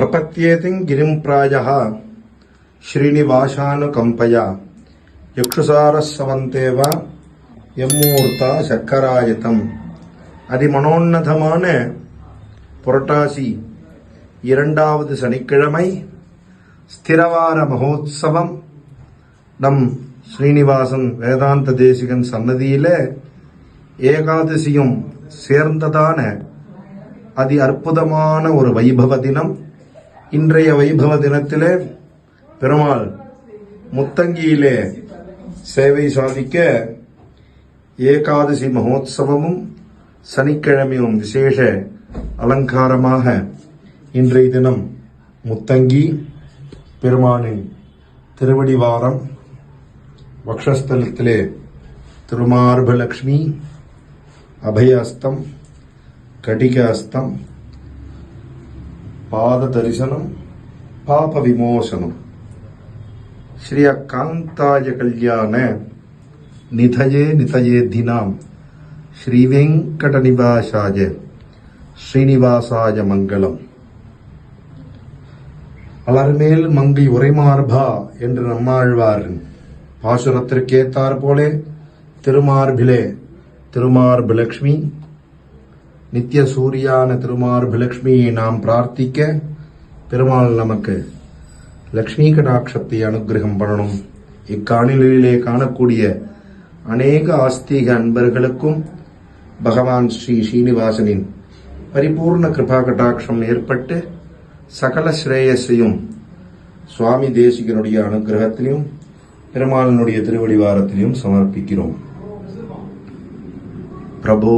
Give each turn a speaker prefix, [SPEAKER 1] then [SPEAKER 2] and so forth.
[SPEAKER 1] प्रपद्येतिं गिरिं प्रायः श्रीनिवासानुकम्पया யக்ஷுசாரஸ்வந்தேவ எம்மூர்த்தா சக்கராயத்தம் அதிமனோன்னதமான புரட்டாசி இரண்டாவது சனிக்கிழமை ஸ்திரவார மகோத்சவம் நம் ஸ்ரீனிவாசன் வேதாந்த தேசிகன் சன்னதியில ஏகாதசியும் சேர்ந்ததான அதி அற்புதமான ஒரு வைபவ தினம் இன்றைய வைபவ தினத்திலே பெருமாள் முத்தங்கியிலே சேவை சாதிக்க ஏகாதசி மகோத்சவமும் சனிக்கிழமையும் விசேஷ அலங்காரமாக இன்றைய தினம் முத்தங்கி பெருமானின் திருவடிவாரம் வக்ஷஸ்தலத்திலே திருமார்பலக்ஷ்மி அபயஸ்தம் கடிகாஸ்தம் பாத தரிசனம் பாப விமோசனம் ஸ்ரீ அக்காந்தாய கல்யாண நிதயே நிதயே தினாம். ஸ்ரீ வெங்கட நிவாசாய ஸ்ரீனிவாசாய மங்களம். அலர்மேல் மங்கை உரைமார்பா என்று நம்மாழ்வார். பாசுரத்திற்கேத்தார் போலே திருமார்பிலே திருமார்பு லக்ஷ்மி நித்திய சூரியான திருமார்பலக்ஷ்மியை நாம் பிரார்த்திக்க பெருமாள் நமக்கு லக்ஷ்மி கடாட்சத்தை அனுகிரகம் பண்ணணும். இக்காணொலியிலே காணக்கூடிய அநேக ஆஸ்தீக அன்பர்களுக்கும் பகவான் ஸ்ரீ ஸ்ரீனிவாசனின் பரிபூர்ண கிருபா கடாட்சம் ஏற்பட்டு சகல ஸ்ரேயஸையும் சுவாமி தேசிகனுடைய அனுகிரகத்திலையும் பெருமாளினுடைய திருவடிவாரத்திலையும் சமர்ப்பிக்கிறோம். பிரபோ